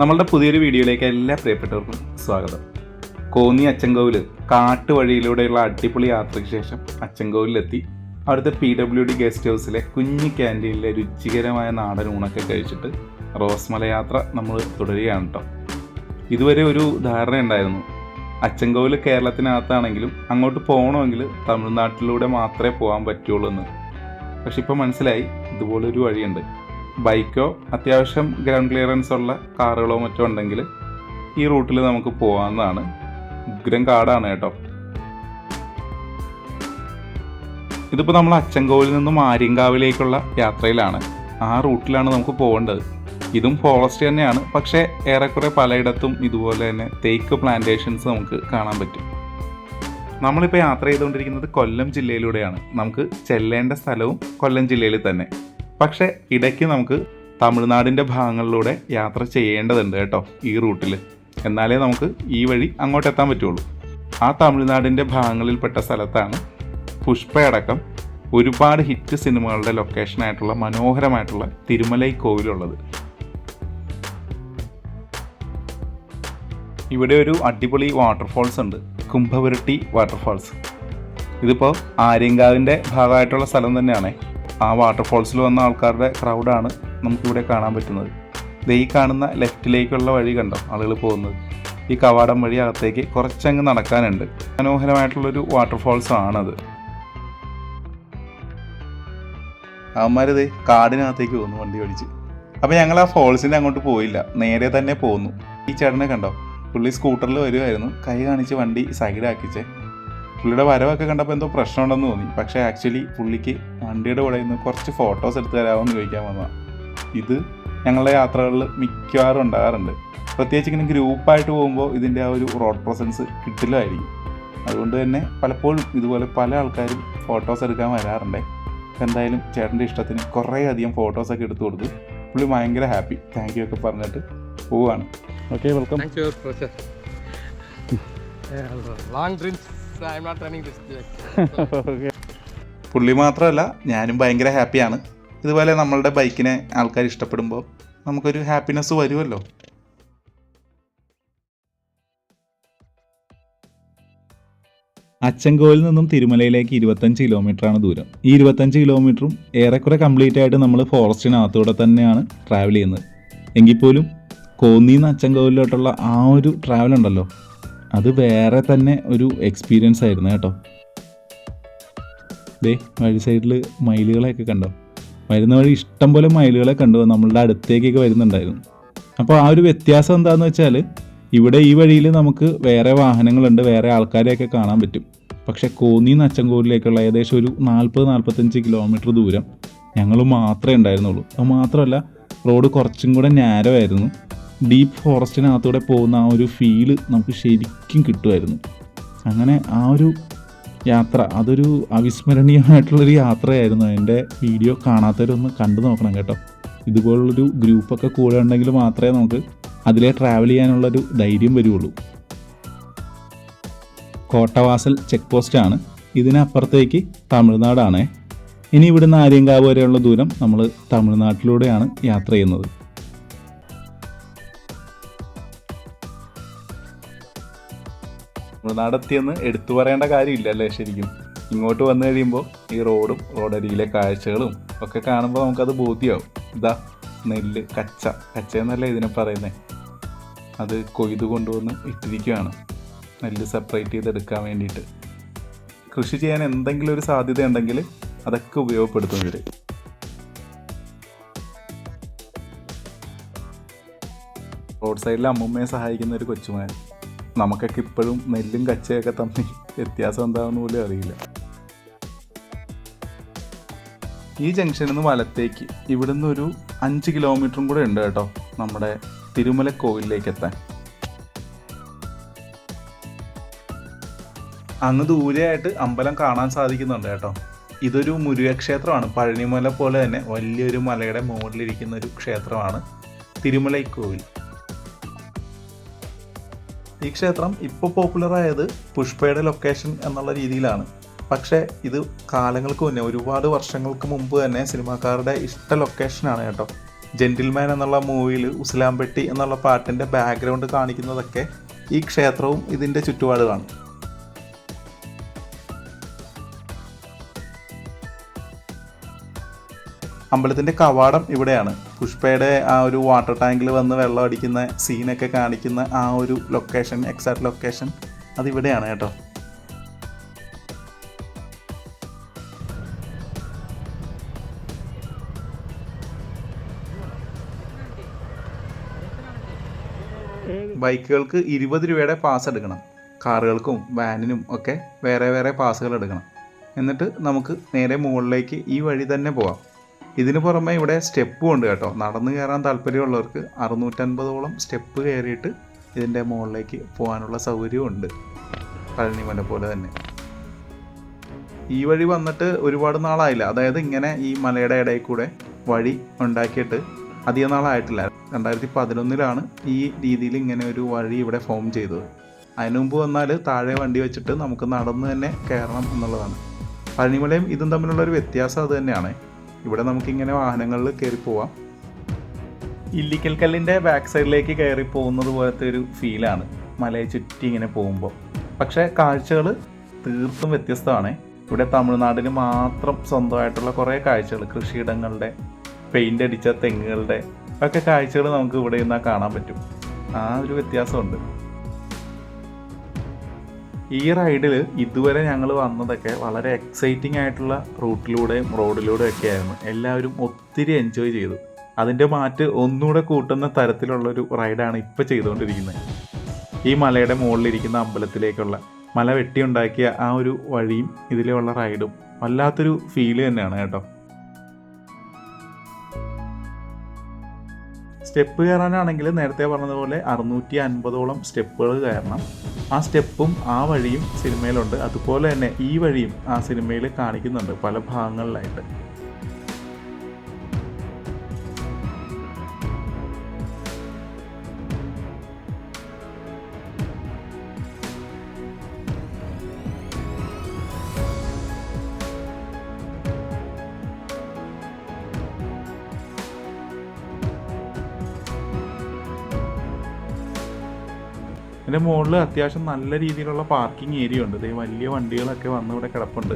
നമ്മളുടെ പുതിയൊരു വീഡിയോയിലേക്ക് എല്ലാ പ്രിയപ്പെട്ടവർക്കും സ്വാഗതം. കോന്നി അച്ചൻകോവിൽ കാട്ടുവഴിയിലൂടെയുള്ള അടിപൊളി യാത്രയ്ക്ക് ശേഷം അച്ചൻകോവിലെത്തി. അവിടുത്തെ പി ഡബ്ല്യു ഡി ഗസ്റ്റ് ഹൗസിലെ കുഞ്ഞു ക്യാന്റീനിലെ രുചികരമായ നാടൻ ഊണൊക്കെ കഴിച്ചിട്ട് റോസ്മല യാത്ര നമ്മൾ തുടരുകയാണ് കേട്ടോ ഇതുവരെ ഒരു ധാരണ ഉണ്ടായിരുന്നു. അച്ചൻകോവിൽ കേരളത്തിനകത്താണെങ്കിലും അങ്ങോട്ട് പോകണമെങ്കിൽ തമിഴ്നാട്ടിലൂടെ മാത്രമേ പോകാൻ പറ്റുള്ളൂ എന്ന് പക്ഷെ ഇപ്പോൾ മനസ്സിലായി ഇതുപോലൊരു വഴിയുണ്ട്. ബൈക്കോ അത്യാവശ്യം ഗ്രൗണ്ട് ക്ലിയറൻസ് ഉള്ള കാറുകളോ മറ്റോ ഉണ്ടെങ്കിൽ ഈ റൂട്ടിൽ നമുക്ക് പോകാവുന്നതാണ് ഉഗ്രം കാടാണ് കേട്ടോ. ഇതിപ്പോൾ നമ്മൾ അച്ചൻകോവിൽ നിന്നും ആര്യങ്കാവിലേക്കുള്ള യാത്രയിലാണ്. ആ റൂട്ടിലാണ് നമുക്ക് പോകേണ്ടത് ഇതും ഫോറസ്റ്റ് തന്നെയാണ്. പക്ഷേ ഏറെക്കുറെ പലയിടത്തും ഇതുപോലെ തന്നെ തേക്ക് പ്ലാന്റേഷൻസ് നമുക്ക് കാണാൻ പറ്റും. നമ്മളിപ്പോൾ യാത്ര ചെയ്തുകൊണ്ടിരിക്കുന്നത് കൊല്ലം ജില്ലയിലൂടെയാണ്. നമുക്ക് ചെല്ലേണ്ട സ്ഥലവും കൊല്ലം ജില്ലയിൽ തന്നെ. പക്ഷേ ഇടയ്ക്ക് നമുക്ക് തമിഴ്നാടിന്റെ ഭാഗങ്ങളിലൂടെ യാത്ര ചെയ്യേണ്ടതുണ്ട് കേട്ടോ ഈ റൂട്ടിൽ എന്നാലേ നമുക്ക് ഈ വഴി അങ്ങോട്ട് എത്താൻ പറ്റുള്ളൂ. ആ തമിഴ്നാടിന്റെ ഭാഗങ്ങളിൽപ്പെട്ട സ്ഥലത്താണ് പുഷ്പയടക്കം ഒരുപാട് ഹിറ്റ് സിനിമകളുടെ ലൊക്കേഷനായിട്ടുള്ള മനോഹരമായിട്ടുള്ള തിരുമലൈ കോവിലുള്ളത്. ഇവിടെ ഒരു അടിപൊളി വാട്ടർഫാൾസ് ഉണ്ട്. കുംഭവരട്ടി വാട്ടർഫാൾസ് ഇതിപ്പോൾ ആര്യങ്കാവിന്റെ ഭാഗമായിട്ടുള്ള സ്ഥലം തന്നെയാണ്. ആ വാട്ടർഫോൾസിൽ വന്ന ആൾക്കാരുടെ ക്രൗഡാണ് നമുക്കിവിടെ കാണാൻ പറ്റുന്നത്. ദേ ഈ കാണുന്ന ലെഫ്റ്റിലേക്കുള്ള വഴി കണ്ടോ? ആളുകൾ പോകുന്നത്. ഈ കവാടം വഴി അകത്തേക്ക് കുറച്ചങ്ങ് നടക്കാനുണ്ട്. മനോഹരമായിട്ടുള്ളൊരു വാട്ടർഫോൾസ് ആണത്. അവന്മാരത് കാടിനകത്തേക്ക് പോകുന്നു വണ്ടി ഓടിച്ച്. അപ്പോൾ ഞങ്ങൾ ആ ഫോൾസിന്റെ അങ്ങോട്ട് പോയില്ല. നേരെ തന്നെ പോന്നു. ഈ ചേട്ടനെ കണ്ടോ? പുള്ളി സ്കൂട്ടറിൽ വരുമായിരുന്നു കൈ കാണിച്ച് വണ്ടി സൈഡാക്കിച്ചേ പുള്ളിയുടെ വരവൊക്കെ കണ്ടപ്പോൾ എന്തോ പ്രശ്നമുണ്ടെന്ന് തോന്നി. പക്ഷേ ആക്ച്വലി പുള്ളിക്ക് വണ്ടിയുടെ കൂടെ നിന്ന് കുറച്ച് ഫോട്ടോസ് എടുത്ത് തരാമോ ചോദിക്കാൻ വന്നതാണ് ഇത് ഞങ്ങളുടെ യാത്രകളിൽ മിക്കവാറും ഉണ്ടാകാറുണ്ട്. പ്രത്യേകിച്ച് ഇങ്ങനെ ഗ്രൂപ്പായിട്ട് പോകുമ്പോൾ ഇതിന്റെ ആ ഒരു റോഡ് പ്രസൻസ് കിട്ടില്ലായിരിക്കും. അതുകൊണ്ട് തന്നെ പലപ്പോഴും ഇതുപോലെ പല ആൾക്കാരും ഫോട്ടോസ് എടുക്കാൻ വരാറുണ്ട്. എന്തായാലും ചേട്ടന്റെ ഇഷ്ടത്തിന് കുറേ അധികം ഫോട്ടോസൊക്കെ എടുത്തു കൊടുത്തു പുള്ളി ഭയങ്കര ഹാപ്പി താങ്ക് യു ഒക്കെ പറഞ്ഞിട്ട് പോവുകയാണ്. ഓക്കെ വെൽക്കം ലോങ് for പുള്ളി മാത്രമല്ല ഞാനും ഭയങ്കര ഹാപ്പിയാണ് ഇതുപോലെ നമ്മളുടെ ബൈക്കിനെ ആൾക്കാർ ഇഷ്ടപ്പെടുമ്പോൾ നമുക്കൊരു ഹാപ്പിനെസ് വരുമല്ലോ. അച്ചൻകോവിൽ നിന്നും തിരുമലയിലേക്ക് ഇരുപത്തഞ്ച് കിലോമീറ്ററാണ് ദൂരം. ഈ ഇരുപത്തഞ്ച് കിലോമീറ്ററും ഏറെക്കുറെ കംപ്ലീറ്റ് ആയിട്ട് നമ്മൾ ഫോറസ്റ്റിനകത്തൂടെ തന്നെയാണ് ട്രാവൽ ചെയ്യുന്നത്. എങ്കിൽ പോലും കോന്നിന്ന് അച്ചൻകോവിലോട്ടുള്ള ആ ഒരു ട്രാവൽ ഉണ്ടല്ലോ. അത് വേറെ തന്നെ ഒരു എക്സ്പീരിയൻസ് ആയിരുന്നു കേട്ടോ. ദേ വഴി സൈഡിൽ മയിലുകളെയൊക്കെ കണ്ടോ? വരുന്ന വഴി ഇഷ്ടം പോലെ മയിലുകളെ കണ്ടു. നമ്മളുടെ അടുത്തേക്കൊക്കെ വരുന്നുണ്ടായിരുന്നു. അപ്പോൾ ആ ഒരു വ്യത്യാസം എന്താണെന്ന് വെച്ചാൽ ഇവിടെ ഈ വഴിയിൽ നമുക്ക് വേറെ വാഹനങ്ങളുണ്ട് വേറെ ആൾക്കാരെയൊക്കെ കാണാൻ പറ്റും. പക്ഷെ കോന്നി നച്ചൻകോവിലേക്കുള്ള ഏകദേശം ഒരു നാൽപ്പത് നാൽപ്പത്തഞ്ച് കിലോമീറ്റർ ദൂരം ഞങ്ങൾ മാത്രമേ ഉണ്ടായിരുന്നുള്ളൂ. അത് മാത്രമല്ല റോഡ് കുറച്ചും കൂടെ നാരോ ആയിരുന്നു. ഡീപ്പ് ഫോറസ്റ്റിനകത്തൂടെ പോകുന്ന ആ ഒരു ഫീൽ നമുക്ക് ശരിക്കും കിട്ടുമായിരുന്നു. അങ്ങനെ ആ ഒരു യാത്ര അതൊരു അവിസ്മരണീയമായിട്ടുള്ളൊരു യാത്രയായിരുന്നു. എന്റെ വീഡിയോ കാണാത്തവരൊന്ന് കണ്ടു നോക്കണം കേട്ടോ. ഇതുപോലുള്ളൊരു ഗ്രൂപ്പൊക്കെ കൂടെ ഉണ്ടെങ്കിൽ മാത്രമേ നമുക്ക് അതിലെ ട്രാവൽ ചെയ്യാനുള്ളൊരു ധൈര്യം വരുള്ളൂ. കോട്ടവാസൽ ചെക്ക് പോസ്റ്റാണ് ഇതിനപ്പുറത്തേക്ക് തമിഴ്നാടാണ്. ഇനി ഇവിടുന്ന് ആര്യങ്കാവ് വരെയുള്ള ദൂരം നമ്മൾ തമിഴ്നാട്ടിലൂടെയാണ് യാത്ര ചെയ്യുന്നത്. തമിഴ്നാടെത്തിയെന്ന് എടുത്തു പറയേണ്ട കാര്യമില്ല അല്ലേ ശരിക്കും? ഇങ്ങോട്ട് വന്നു കഴിയുമ്പോൾ ഈ റോഡും റോഡരികിലെ കാഴ്ചകളും ഒക്കെ കാണുമ്പോൾ നമുക്കത് ബോധ്യമാവും ഇതാ നെല്ല് കച്ച. കച്ച എന്നല്ലേ ഇതിനെ പറയുന്നത് അത് കൊയ്ത് കൊണ്ടുവന്ന് ഇട്ടിരിക്കുകയാണ് നെല്ല് സെപ്പറേറ്റ് ചെയ്തെടുക്കാൻ വേണ്ടിയിട്ട്. കൃഷി ചെയ്യാൻ എന്തെങ്കിലും ഒരു സാധ്യത ഉണ്ടെങ്കിൽ അതൊക്കെ ഉപയോഗപ്പെടുത്തും ഇവർ റോഡ് സൈഡിൽ അമ്മുമ്മയെ സഹായിക്കുന്ന ഒരു കൊച്ചുമാൻ നമുക്കൊക്കെ ഇപ്പോഴും നെല്ലും കച്ചയൊക്കെ തമ്മിൽ വ്യത്യാസം എന്താണെന്ന് പോലും അറിയില്ല. ഈ ജംഗ്ഷനിൽ നിന്ന് വലത്തേക്ക് ഇവിടുന്ന് ഒരു അഞ്ച് കിലോമീറ്ററും കൂടെ ഉണ്ട് കേട്ടോ നമ്മുടെ തിരുമല കോവിലിലേക്ക് എത്താൻ. അങ്ങ് ദൂരെയായിട്ട് അമ്പലം കാണാൻ സാധിക്കുന്നുണ്ട് കേട്ടോ. ഇതൊരു മുരുകക്ഷേത്രമാണ്. പഴനിമല പോലെ തന്നെ വലിയൊരു മലയുടെ മുകളിലിരിക്കുന്ന ഒരു ക്ഷേത്രമാണ് തിരുമലൈ കോവിൽ ഈ ക്ഷേത്രം ഇപ്പോൾ പോപ്പുലർ ആയത് പുഷ്പയുടെ ലൊക്കേഷൻ എന്നുള്ള രീതിയിലാണ്. പക്ഷേ ഇത് കാലങ്ങൾക്ക് മുന്നേ ഒരുപാട് വർഷങ്ങൾക്ക് മുമ്പ് തന്നെ സിനിമാക്കാരുടെ ഇഷ്ട ലൊക്കേഷനാണ് കേട്ടോ. ജെന്റിൽമാൻ എന്നുള്ള മൂവിയിൽ ഉസ്ലാംപെട്ടി എന്നുള്ള പാട്ടിന്റെ ബാക്ക്ഗ്രൗണ്ട് കാണിക്കുന്നതൊക്കെ ഈ ക്ഷേത്രവും ഇതിന്റെ ചുറ്റുപാടുമാണ് അമ്പലത്തിന്റെ കവാടം ഇവിടെയാണ്. പുഷ്പയുടെ ആ ഒരു വാട്ടർ ടാങ്കിൽ വന്ന് വെള്ളം അടിക്കുന്ന സീനൊക്കെ കാണിക്കുന്ന ആ ഒരു ലൊക്കേഷൻ എക്സാക്ട് ലൊക്കേഷൻ അതിവിടെയാണ് കേട്ടോ. ബൈക്കുകൾക്ക് ഇരുപത് രൂപയുടെ പാസ് എടുക്കണം. കാറുകൾക്കും വാനിനും ഒക്കെ വേറെ വേറെ പാസുകൾ എടുക്കണം. എന്നിട്ട് നമുക്ക് നേരെ മുകളിലേക്ക് ഈ വഴി തന്നെ പോവാം. ഇതിന് പുറമെ ഇവിടെ സ്റ്റെപ്പും ഉണ്ട് കേട്ടോ. നടന്നു കയറാൻ താല്പര്യമുള്ളവർക്ക് അറുന്നൂറ്റൻപതോളം സ്റ്റെപ്പ് കയറിയിട്ട് ഇതിന്റെ മുകളിലേക്ക് പോകാനുള്ള സൗകര്യവും ഉണ്ട്. പഴനിമല പോലെ തന്നെ. ഈ വഴി വന്നിട്ട് ഒരുപാട് നാളായില്ല. അതായത് ഇങ്ങനെ ഈ മലയുടെ ഇടയിൽ കൂടെ വഴി ഉണ്ടാക്കിയിട്ട് അധികം നാളായിട്ടില്ല. രണ്ടായിരത്തി പതിനൊന്നിലാണ് ഈ രീതിയിൽ ഇങ്ങനെ ഒരു വഴി ഇവിടെ ഫോം ചെയ്തത്. അതിനു മുമ്പ് വന്നാൽ താഴെ വണ്ടി വെച്ചിട്ട് നമുക്ക് നടന്ന് തന്നെ കയറണം എന്നുള്ളതാണ്. പഴനിമലയും ഇതും തമ്മിലുള്ള ഒരു വ്യത്യാസം അത് തന്നെയാണ്. ഇവിടെ നമുക്കിങ്ങനെ വാഹനങ്ങളിൽ കയറി പോവാം. ഇല്ലിക്കൽ കല്ലിന്റെ ബാക്ക് സൈഡിലേക്ക് കയറി പോകുന്നത് പോലത്തെ ഒരു ഫീലാണ് മലയെ ചുറ്റി ഇങ്ങനെ പോകുമ്പോൾ പക്ഷേ കാഴ്ചകൾ തീർത്തും വ്യത്യസ്തമാണ്. ഇവിടെ തമിഴ്നാടിന് മാത്രം സ്വന്തമായിട്ടുള്ള കുറേ കാഴ്ചകൾ കൃഷിയിടങ്ങളുടെ പെയിന്റ് അടിച്ച തെങ്ങുകളുടെ ഒക്കെ കാഴ്ചകൾ നമുക്ക് ഇവിടെ നിന്നാൽ കാണാൻ പറ്റും. ആ ഒരു വ്യത്യാസമുണ്ട്. ഈ റൈഡിൽ ഇതുവരെ ഞങ്ങൾ വന്നതൊക്കെ വളരെ എക്സൈറ്റിംഗ് ആയിട്ടുള്ള റൂട്ടിലൂടെയും റോഡിലൂടെയും ഒക്കെ ആയിരുന്നു. എല്ലാവരും ഒത്തിരി എൻജോയ് ചെയ്തു. അതിന്റെ മാറ്റ് ഒന്നുകൂടെ കൂട്ടുന്ന തരത്തിലുള്ളൊരു റൈഡാണ് ഇപ്പോൾ ചെയ്തുകൊണ്ടിരിക്കുന്നത് ഈ മലയുടെ മുകളിലിരിക്കുന്ന അമ്പലത്തിലേക്കുള്ള മല വെട്ടിയുണ്ടാക്കിയ ആ ഒരു വഴിയും ഇതിലുള്ള റൈഡും വല്ലാത്തൊരു ഫീൽ തന്നെയാണ് കേട്ടോ. സ്റ്റെപ്പ് കയറാനാണെങ്കിൽ നേരത്തെ പറഞ്ഞതുപോലെ അറുന്നൂറ്റി അൻപതോളം സ്റ്റെപ്പുകൾ കയറണം. ആ സ്റ്റെപ്പും ആ വഴിയും സിനിമയിലുണ്ട്. അതുപോലെ തന്നെ ഈ വഴിയും ആ സിനിമയിൽ കാണിക്കുന്നുണ്ട് പല ഭാഗങ്ങളിലായിട്ട്. ഇതിന്റെ മുകളിൽ അത്യാവശ്യം നല്ല രീതിയിലുള്ള പാർക്കിംഗ് ഏരിയ ഉണ്ട്. ഇതേ വലിയ വണ്ടികളൊക്കെ വന്ന് ഇവിടെ കിടപ്പുണ്ട്.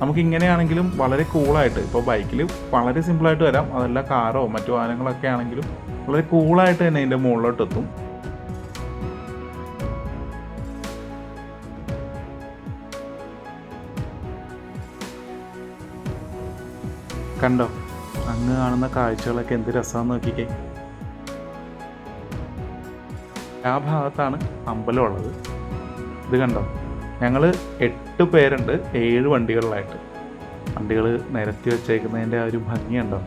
നമുക്ക് ഇങ്ങനെയാണെങ്കിലും വളരെ കൂളായിട്ട് ഇപ്പോൾ ബൈക്കിൽ വളരെ സിമ്പിളായിട്ട് വരാം. അതല്ല കാറോ മറ്റു വാഹനങ്ങളൊക്കെ ആണെങ്കിലും വളരെ കൂളായിട്ട് തന്നെ ഇതിന്റെ മുകളിലോട്ട് എത്തും. കണ്ടോ? അങ്ങ് കാണുന്ന കാഴ്ചകളൊക്കെ എന്ത് രസമാണെന്ന് നോക്കിക്കേ. ആ ഭാഗത്താണ് അമ്പലം ഉള്ളത്. ഇത് കണ്ടോ? ഞങ്ങൾ എട്ട് പേരുണ്ട് ഏഴ് വണ്ടികളിലായിട്ട്. വണ്ടികൾ നിരത്തി വെച്ചേക്കുന്നതിന്റെ ആ ഒരു ഭംഗിയുണ്ടോ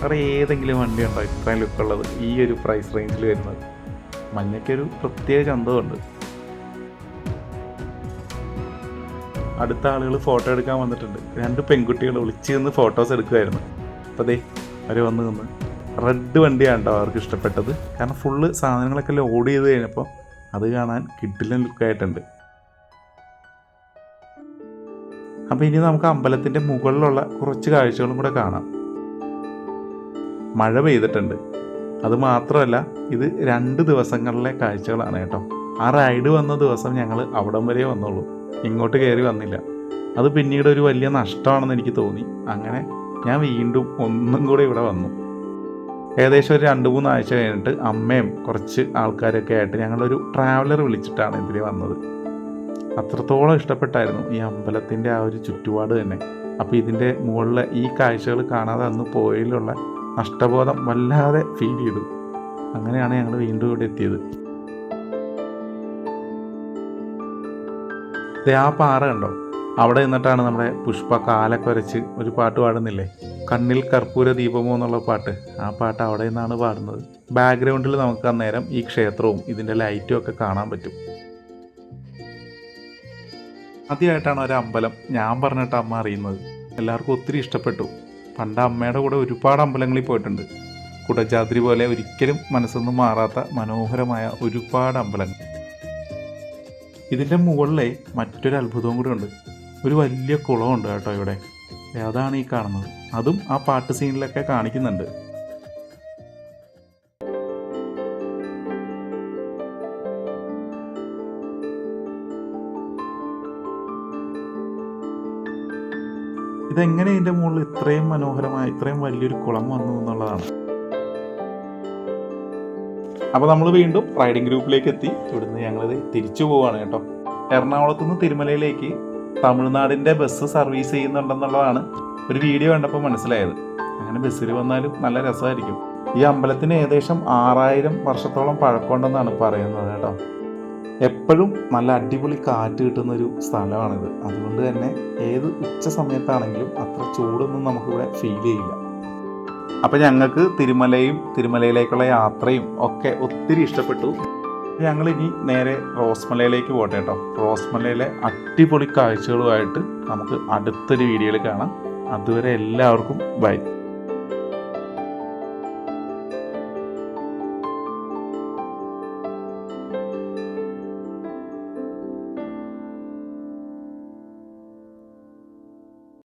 വേറെ ഏതെങ്കിലും വണ്ടി ഉണ്ടോ ഇത്രയും ലുക്കുള്ളത്? ഈ ഒരു പ്രൈസ് റേഞ്ചിൽ വരുന്നത്. മഞ്ഞയ്ക്കൊരു പ്രത്യേക ചന്തമുണ്ട് അടുത്ത ആളുകൾ ഫോട്ടോ എടുക്കാൻ വന്നിട്ടുണ്ട്. രണ്ട് പെൺകുട്ടികൾ വിളിച്ചു നിന്ന് ഫോട്ടോസ് എടുക്കുമായിരുന്നു അപ്പോൾ ദേ അവർ വന്ന് നിന്ന് റെഡ് വണ്ടിയാണ് കേട്ടോ അവർക്ക് ഇഷ്ടപ്പെട്ടത്. കാരണം ഫുള്ള് സാധനങ്ങളൊക്കെ ലോഡ് ചെയ്ത് കഴിഞ്ഞപ്പോൾ അത് കാണാൻ കിട്ടില്ല ലുക്കായിട്ടുണ്ട് അപ്പോൾ ഇനി നമുക്ക് അമ്പലത്തിന്റെ മുകളിലുള്ള കുറച്ച് കാഴ്ചകളും കൂടെ കാണാം. മഴ പെയ്തിട്ടുണ്ട്. അത് മാത്രമല്ല ഇത് രണ്ട് ദിവസങ്ങളിലെ കാഴ്ചകളാണ് കേട്ടോ. ആ റൈഡ് വന്ന ദിവസം ഞങ്ങൾ അവിടം വരെ വന്നുള്ളൂ. ഇങ്ങോട്ട് കയറി വന്നില്ല. അത് പിന്നീട് ഒരു വലിയ നഷ്ടമാണെന്ന് എനിക്ക് തോന്നി. അങ്ങനെ ഞാൻ വീണ്ടും ഒന്നും കൂടെ ഇവിടെ വന്നു. ഏകദേശം ഒരു രണ്ട് മൂന്ന് ആഴ്ച കഴിഞ്ഞിട്ട് അമ്മയും കുറച്ച് ആൾക്കാരൊക്കെ ആയിട്ട് ഞങ്ങളൊരു ട്രാവലർ വിളിച്ചിട്ടാണ് ഇതിൽ വന്നത്. അത്രത്തോളം ഇഷ്ടപ്പെട്ടായിരുന്നു ഈ അമ്പലത്തിന്റെ ആ ഒരു ചുറ്റുപാട് തന്നെ. അപ്പോൾ ഇതിന്റെ മുകളിലെ ഈ കാഴ്ചകൾ കാണാതെ അന്ന് പോയതിലുള്ള നഷ്ടബോധം വല്ലാതെ ഫീൽ ചെയ്തു. അങ്ങനെയാണ് ഞങ്ങൾ വീണ്ടും ഇവിടെ എത്തിയത്. ആ പാറ കണ്ടോ? അവിടെ നിന്നിട്ടാണ് നമ്മുടെ പുഷ്പ കാലൊക്കെ വരച്ച് ഒരു പാട്ട് പാടുന്നില്ലേ? കണ്ണിൽ കർപ്പൂര ദീപമോ എന്നുള്ള പാട്ട്. ആ പാട്ട് അവിടെ നിന്നാണ് പാടുന്നത്. ബാക്ക്ഗ്രൗണ്ടിൽ നമുക്ക് അന്നേരം ഈ ക്ഷേത്രവും ഇതിന്റെ ലൈറ്റും ഒക്കെ കാണാൻ പറ്റും. ആദ്യമായിട്ടാണ് ഒരു അമ്പലം ഞാൻ പറഞ്ഞിട്ട് അമ്മ അറിയുന്നത്. എല്ലാവർക്കും ഒത്തിരി ഇഷ്ടപ്പെട്ടു. പണ്ട് അമ്മയുടെ കൂടെ ഒരുപാട് അമ്പലങ്ങളിൽ പോയിട്ടുണ്ട്. കുടജാദ്രി പോലെ ഒരിക്കലും മനസ്സൊന്നും മാറാത്ത മനോഹരമായ ഒരുപാട് അമ്പലങ്ങൾ. ഇതിന്റെ മുകളിലെ മറ്റൊരു അത്ഭുതവും കൂടെ ഉണ്ട്. ഒരു വലിയ കുളമുണ്ട് കേട്ടോ ഇവിടെ. അതാണ് ഈ കാണുന്നത്. അതും ആ പാട്ട് സീനിലൊക്കെ കാണിക്കുന്നുണ്ട്. ഇതെങ്ങനെ ഇതിന്റെ മുകളിൽ ഇത്രയും മനോഹരമായ ഇത്രയും വലിയൊരു കുളം വന്നു എന്നുള്ളതാണ്. അപ്പോൾ നമ്മൾ വീണ്ടും റൈഡിംഗ് ഗ്രൂപ്പിലേക്ക് എത്തി. ഇവിടുന്ന് ഞങ്ങളിത് തിരിച്ചു പോവാണ് കേട്ടോ. എറണാകുളത്തുനിന്ന് തിരുമലയിലേക്ക് തമിഴ്നാടിന്റെ ബസ് സർവീസ് ചെയ്യുന്നുണ്ടെന്നുള്ളതാണ് ഒരു വീഡിയോ കണ്ടപ്പോൾ മനസ്സിലായത്. അങ്ങനെ ബസ്സിൽ വന്നാലും നല്ല രസമായിരിക്കും. ഈ അമ്പലത്തിന് ഏകദേശം ആറായിരം വർഷത്തോളം പഴക്കമുണ്ടെന്നാണ് പറയുന്നത് കേട്ടോ. എപ്പോഴും നല്ല അടിപൊളി കാറ്റ് കിട്ടുന്ന ഒരു സ്ഥലമാണിത്. അതുകൊണ്ട് തന്നെ ഏത് ഉച്ച സമയത്താണെങ്കിലും അത്ര ചൂടൊന്നും നമുക്കിവിടെ ഫീൽ ചെയ്യില്ല. അപ്പോൾ ഞങ്ങൾക്ക് തിരുമലയും തിരുമലയിലേക്കുള്ള യാത്രയും ഒക്കെ ഒത്തിരി ഇഷ്ടപ്പെട്ടു. ഞങ്ങൾ ഇനി നേരെ റോസ്മലയിലേക്ക് പോട്ടെ കേട്ടോ റോസ്മലയിലെ അടിപൊളി കാഴ്ചകളുമായിട്ട് നമുക്ക് അടുത്തൊരു വീഡിയോയിൽ കാണാം. അതുവരെ എല്ലാവർക്കും ബൈ.